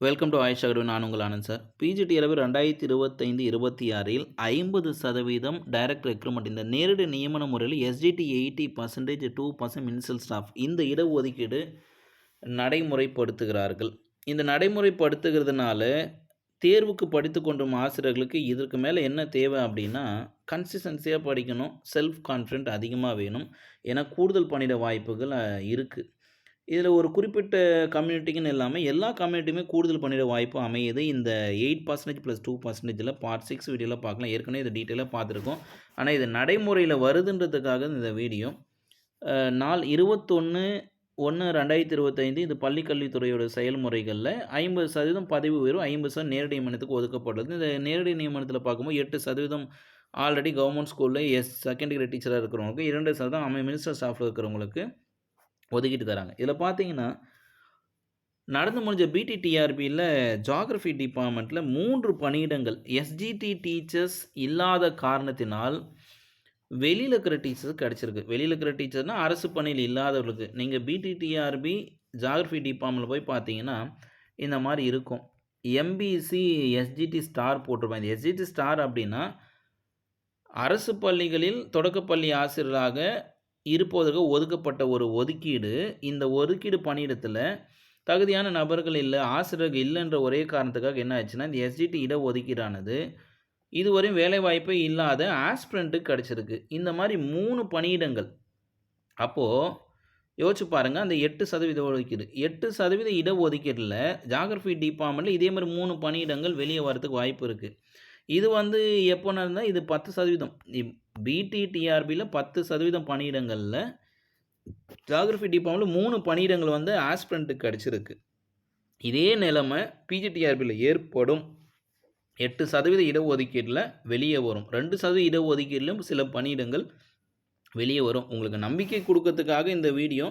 Welcome to AYUSH அகர்வு நான் உங்கள் Anand sir. PGT அளவு ரெண்டாயிரத்தி இருபத்தைந்து இருபத்தி ஆறில் ஐம்பது சதவீதம் டைரக்ட் ரெக்ரூட்மெண்ட் இந்த நேரடி நியமன முறையில் SGT eighty percentage two percent ministerial staff இந்த இடஒதுக்கீடு நடைமுறைப்படுத்துகிறார்கள். இந்த நடைமுறைப்படுத்துகிறதுனால தேர்வுக்கு படித்து கொண்டும் ஆசிரியர்களுக்கு இதற்கு மேலே என்ன தேவை அப்படின்னா கன்சிஸ்டன்சியாக படிக்கணும் செல்ஃப் கான்ஃபிடென்ட் அதிகமாக வேணும் ஏன்னா கூடுதல் பணியிட வாய்ப்புகள் இருக்குது இதில் ஒரு குறிப்பிட்ட கம்யூனிட்டிக்குன்னு இல்லாமல் எல்லா கம்யூனிட்டியுமே கூடுதல் பண்ணிட வாய்ப்பு அமையுது. இந்த எயிட் பர்சன்டேஜ் ப்ளஸ் டூ பர்சன்டேஜில் பார்ட் சிக்ஸ் வீடியோவில் பார்க்கலாம். ஏற்கனவே இதை டீட்டெயிலாக பார்த்துருக்கோம். ஆனால் இது நடைமுறையில் வருதுன்றதுக்காக இந்த வீடியோ நாள் இருபத்தொன்று ஒன்று ரெண்டாயிரத்தி இருபத்தைந்து இது பள்ளிக்கல்வித்துறையோட செயல்முறைகளில் ஐம்பது சதவீதம் பதவி உயர்வு ஐம்பது சதவீதம் நேரடி நியமனத்துக்கு ஒதுக்கப்பட்டுள்ளது இந்த நேரடி நியமனத்தில் பார்க்கும்போது எட்டு சதவீதம் ஆல்ரெடி கவர்மெண்ட் ஸ்கூலில் எஸ் செகண்ட் கிரேட் டீச்சராக இருக்கிறவங்களுக்கு இரண்டு சதவீதம் அமை மினிஸ்டர் ஸ்டாஃபில் இருக்கிறவங்களுக்கு ஒதுக்கிட்டு தராங்க. இதில் பார்த்தீங்கன்னா நடந்து முடிஞ்ச பிடிடிஆர்பியில் ஜாகிரஃபி டிபார்ட்மெண்ட்டில் மூன்று பணியிடங்கள் எஸ்ஜிடி டீச்சர்ஸ் இல்லாத காரணத்தினால் வெளியில் இருக்கிற டீச்சர்ஸ் கிடச்சிருக்கு. வெளியில் இருக்கிற டீச்சர்னால் அரசு பணியில் இல்லாதவர்களுக்கு. நீங்கள் பிடிடிஆர்பி ஜாகிரஃபி டிபார்ட்மெண்ட்டில் போய் பார்த்தீங்கன்னா இந்த மாதிரி இருக்கும். எம்பிசி எஸ்ஜிடி ஸ்டார் போட்டிருப்பாங்க. இந்த எஸ்ஜிடி ஸ்டார் அப்படின்னா அரசு பள்ளிகளில் தொடக்கப்பள்ளி ஆசிரியராக இருப்பதற்கு ஒதுக்கப்பட்ட ஒரு ஒதுக்கீடு. இந்த ஒதுக்கீடு பணியிடத்தில் தகுதியான நபர்கள் இல்லை ஆசிரியர்கள் இல்லைன்ற ஒரே காரணத்துக்காக என்ன ஆச்சுன்னா இந்த எஸ்டிடி இட ஒதுக்கீடானது இதுவரையும் வேலைவாய்ப்பே இல்லாத ஆஸ்பிரண்ட்டுக்கு கிடச்சிருக்கு. இந்த மாதிரி மூணு பணியிடங்கள். அப்போது யோசிச்சு பாருங்கள் அந்த எட்டு சதவீத ஒதுக்கீடு. எட்டு சதவீத இட ஒதுக்கீடில் ஜாகிரஃபி டிபார்ட்மெண்ட்டில் இதே மாதிரி மூணு பணியிடங்கள் வெளியே வரத்துக்கு வாய்ப்பு இருக்குது இது வந்து எப்போ நடந்தால் இது பத்து சதவீதம். பிடிடிஆர்பியில் பத்து சதவீதம் பணியிடங்களில் ஜியாகிரஃபி டிபார்ட்மெண்ட்டில் மூணு பணியிடங்கள் வந்து ஆஸ்பிரண்ட்டுக்கு கிடச்சிருக்கு இதே நிலைமை பிஜிடிஆர்பியில் ஏற்படும். எட்டு சதவீத இடஒதுக்கீட்டில் வெளியே வரும். ரெண்டு சதவீத இடஒதுக்கீட்டிலும் சில பணியிடங்கள் வெளியே வரும். உங்களுக்கு நம்பிக்கை கொடுக்கறதுக்காக இந்த வீடியோ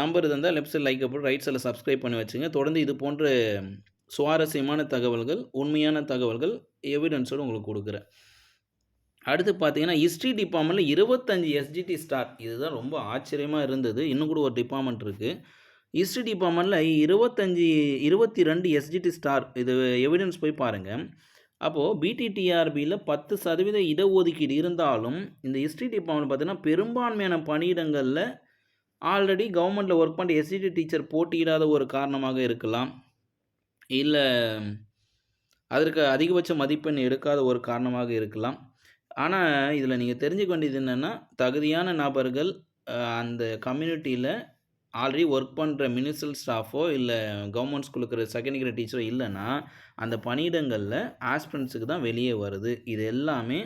நம்பர் இருந்தால் லெஃப்ட் சைட் லைக் போட்டு ரைட் சைடில் சப்ஸ்கிரைப் பண்ணி வச்சுங்க. தொடர்ந்து இது போன்ற சுவாரஸ்யமான தகவல்கள் உண்மையான தகவல்கள் எவிடன்ஸோடு உங்களுக்கு கொடுக்குறேன். அடுத்து பார்த்தீங்கன்னா ஹிஸ்ட்ரி டிபார்ட்மெண்ட்டில் இருபத்தஞ்சி எஸ்ஜிடி ஸ்டார் இதுதான் ரொம்ப ஆச்சரியமாக இருந்தது. இன்னும் கூட ஒரு டிபார்ட்மெண்ட் இருக்குது ஹிஸ்ட்ரி டிபார்ட்மெண்ட்டில் இருபத்தஞ்சி இருபத்தி ரெண்டு எஸ்ஜிடி ஸ்டார் இது எவிடன்ஸ் போய் பாருங்கள் அப்போது பிடிடிஆர்பியில் பத்து சதவீத இடஒதுக்கீடு இருந்தாலும் இந்த ஹிஸ்ட்ரி டிபார்ட்மெண்ட் பார்த்தீங்கன்னா பெரும்பான்மையான பணியிடங்களில் ஆல்ரெடி கவர்மெண்ட்டில் ஒர்க் பண்ணுற எஸ்ஜிடி டீச்சர் போட்டியிடாத ஒரு காரணமாக இருக்கலாம். இல்லை அதற்கு அதிகபட்ச மதிப்பெண் எடுக்காத ஒரு காரணமாக இருக்கலாம். ஆனால் இதில் நீங்கள் தெரிஞ்சுக்க வேண்டியது என்னென்னா தகுதியான நபர்கள் அந்த கம்யூனிட்டியில் ஆல்ரெடி ஒர்க் பண்ணுற மினிஸ்ட்ரல் ஸ்டாஃபோ இல்லை கவர்மெண்ட் ஸ்கூலுக்கு இருக்கிற செகண்ட் கிரேட் டீச்சரோ இல்லைன்னா அந்த பணியிடங்களில் ஆஸ்பிரண்ட்ஸுக்கு தான் வெளியே வருது. இது எல்லாமே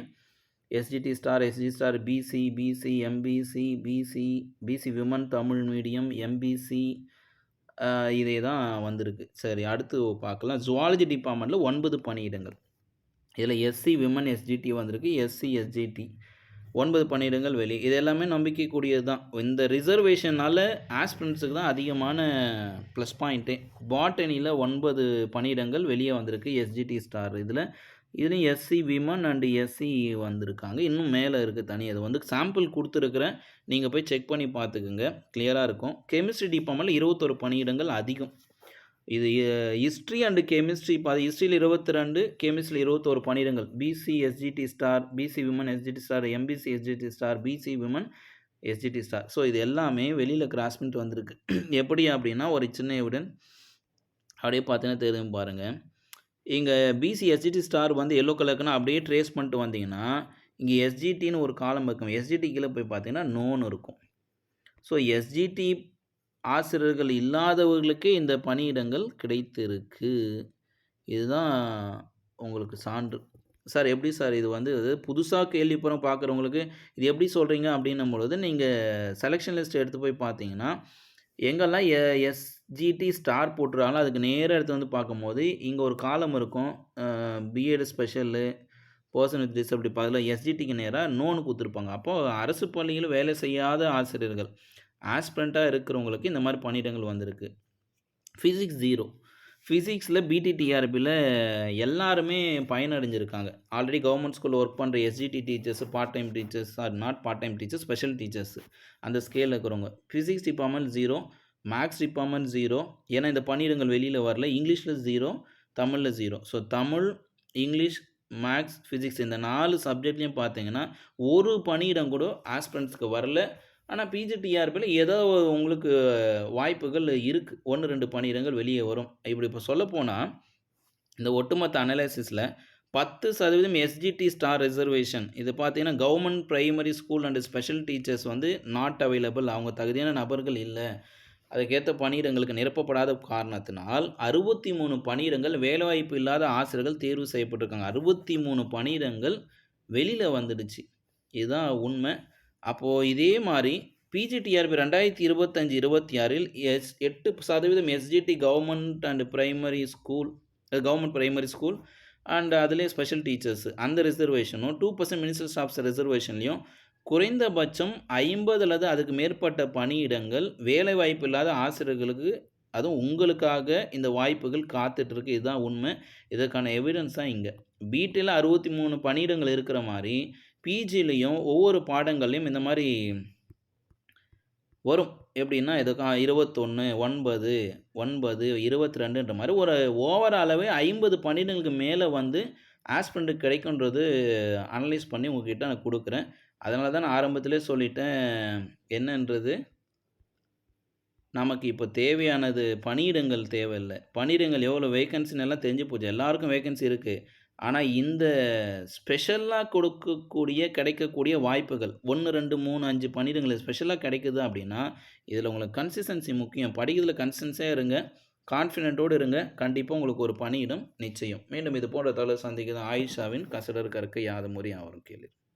SGT star SG star BC BC MBC BC BC women Tamil medium MBC இதே தான் வந்திருக்கு. சரி அடுத்து பார்க்கலாம். ஜுவாலஜி டிபார்ட்மெண்ட்டில் ஒன்பது பணியிடங்கள். இதில் எஸ்சி விமன் எஸ்ஜிடி வந்திருக்கு. எஸ்சி எஸ்ஜிடி ஒன்பது பணியிடங்கள் வெளி. இது எல்லாமே நம்பிக்கைக்கூடியது தான். இந்த ரிசர்வேஷனால் ஆஸ்பிரண்ட்ஸுக்கு தான் அதிகமான ப்ளஸ் பாயிண்ட்டே பாட்டனியில் ஒன்பது பணியிடங்கள் வெளியே வந்திருக்கு எஸ்ஜிடி ஸ்டார் இதில் இதுலேயும் எஸ்சி விமன் அண்டு எஸ்சி வந்திருக்காங்க. இன்னும் மேலே இருக்குது தனி. அது வந்து சாம்பிள் கொடுத்துருக்குறேன் நீங்கள் போய் செக் பண்ணி பார்த்துக்குங்க. கிளியராக இருக்கும். கெமிஸ்ட்ரி டிபார்ட்மெண்ட்டில் இருபத்தொரு பணியிடங்கள் அதிகம். இது ஹிஸ்ட்ரி அண்டு கெமிஸ்ட்ரி பாதி ஹிஸ்ட்ரியில் இருபத்தி ரெண்டு கெமிஸ்ட்ரியில் இருபத்தோரு பன்னிரங்கள். BC SGT star BC women SGT star MBC SGT star BC women SGT star so இது எல்லாமே வெளியில் கிராஸ் பண்ணிட்டு வந்திருக்கு. எப்படி அப்படின்னா ஒரு சின்ன எவிடன் அப்படியே பார்த்தீங்கன்னா தெரியும் பாருங்கள் இங்கே பிசி எஸ்ஜிடி ஸ்டார் வந்து எல்லோ கலருக்குன்னா அப்படியே ட்ரேஸ் பண்ணிட்டு வந்தீங்கன்னா இங்கே எஸ்ஜிடின்னு ஒரு காலம் இருக்கும். எஸ்ஜிடி கீழே போய் பார்த்தீங்கன்னா நோன் இருக்கும். ஸோ எஸ்ஜிடி ஆசிரியர்கள் இல்லாதவர்களுக்கே இந்த பணியிடங்கள் கிடைத்திருக்கு. இதுதான் உங்களுக்கு சான்று. சார் எப்படி சார் இது வந்து புதுசாக கேள்விப்புறம் பார்க்குறவங்களுக்கு இது எப்படி சொல்கிறீங்க அப்படின்னும் பொழுது நீங்கள் செலெக்ஷன் லிஸ்ட் எடுத்து போய் பார்த்தீங்கன்னா எங்கெல்லாம் எ எஸ்ஜிடி ஸ்டார் போட்டுருக்காங்களோ அதுக்கு நேராக எடுத்து வந்து பார்க்கும்போது இங்கே ஒரு காலம் இருக்கும். B Ed special person with disability அதில் எஸ்ஜிடிக்கு நேராக நோன்னு கொடுத்துருப்பாங்க. அப்போது அரசு பள்ளியில் வேலை செய்யாத ஆசிரியர்கள் ஆஸ்பிரண்ட்டாக இருக்கிறவங்களுக்கு இந்த மாதிரி பணியிடங்கள் வந்திருக்கு. ஃபிசிக்ஸ் ஜீரோ ஃபிசிக்ஸில் பிடிடிஆர்பியில் எல்லாருமே பயனடைஞ்சிருக்காங்க. ஆல்ரெடி கவர்மெண்ட் ஸ்கூலில் ஒர்க் பண்ணுற SGT teachers part time teachers are not part time teachers special teachers அந்த ஸ்கேலில் இருக்கிறவங்க. Physics department zero maths department zero ஏன்னா இந்த பணியிடங்கள் வெளியில் வரல. இங்கிலீஷில் ஜீரோ தமிழில் zero so Tamil, English, maths, physics இந்த நாலு சப்ஜெக்ட்லேயும் பார்த்தீங்கன்னா, ஒரு பணியிடம் கூட ஆஸ்பிரண்ட்ஸ்க்கு வரல. ஆனால் பிஜிடிஆர்பியில் ஏதோ உங்களுக்கு வாய்ப்புகள் இருக்குது ஒன்று ரெண்டு பணியிடங்கள் வெளியே வரும். இப்படி இப்போ சொல்லப்போனால் இந்த ஒட்டுமொத்த அனலைசிஸில் பத்து சதவீதம் எஸ்ஜிடி ஸ்டார் ரிசர்வேஷன் இது பார்த்தீங்கன்னா, government primary school and special teachers வந்து நாட் அவைலபிள். அவங்க தகுதியான நபர்கள் இல்லை அதுக்கேற்ற பணியிடங்களுக்கு நிரப்பப்படாத காரணத்தினால், 63 பணியிடங்கள் வேலைவாய்ப்பு இல்லாத ஆசிரியர்கள் தேர்வு செய்யப்பட்டிருக்காங்க. 63 பணியிடங்கள் வெளியில் வந்துடுச்சு. இதுதான் உண்மை. அப்போது இதே மாதிரி பிஜிடிஆர்பி 2025, 26ல் எஸ் எட்டு சதவீதம் SGT government and primary school government primary school and அதிலேயே ஸ்பெஷல் டீச்சர்ஸ் அந்த ரிசர்வேஷனும் டூ பர்சன்ட் மினிஸ்டர் ஸ்டாஃப்ஸ் ரிசர்வேஷன்லையும் குறைந்தபட்சம் 50 அல்லது அதுக்கு மேற்பட்ட பணியிடங்கள் வேலைவாய்ப்பு இல்லாத ஆசிரியர்களுக்கு அதுவும் உங்களுக்காக இந்த வாய்ப்புகள் காத்துட்ருக்கு இதுதான் உண்மை. இதற்கான எவிடன்ஸ் தான் இங்க. பிடில 63 பணியிடங்கள் இருக்கிற மாதிரி பிஜிலையும் ஒவ்வொரு பாடங்கள்லையும் இந்த மாதிரி வரும். எப்படின்னா, எதுக்கா இருபத்தொன்று ஒன்பது ஒன்பது இருபத்தி ரெண்டுன்ற மாதிரி ஒரு ஓவராலாவே 50 பணியிடங்களுக்கு மேலே வந்து ஆஸ்பிரண்ட் கிடைக்குன்றது அனலைஸ் பண்ணி உங்ககிட்ட நான் கொடுக்குறேன் அதனால தான் நான் ஆரம்பத்திலே சொல்லிட்டேன். என்னன்றது நமக்கு இப்போ தேவையானது பணியிடங்கள் தேவையில்ல. பணியிடங்கள் எவ்வளோ வேகன்சின்னு எல்லாம் தெரிஞ்சு போச்சு. எல்லாருக்கும் வேகன்சி இருக்குது ஆனால் இந்த ஸ்பெஷலாக கொடுக்கக்கூடிய கிடைக்கக்கூடிய வாய்ப்புகள் 1, 2, 3, 5 பணியிடங்கள் ஸ்பெஷலாக கிடைக்குது அப்படின்னா, இதில் உங்களுக்கு கன்சிஸ்டன்சி முக்கியம். படிக்கிறதுல கன்சிஸ்டன்ஸாக இருங்க. கான்ஃபிடென்ட்டோடு இருங்க. கண்டிப்பாக உங்களுக்கு ஒரு பணியிடம் நிச்சயம். மீண்டும் இது போன்ற தலை சந்திக்கிறது ஆயிஷாவின் கசடர் கற்க யாதும் முறை யாவரும் கேள்வி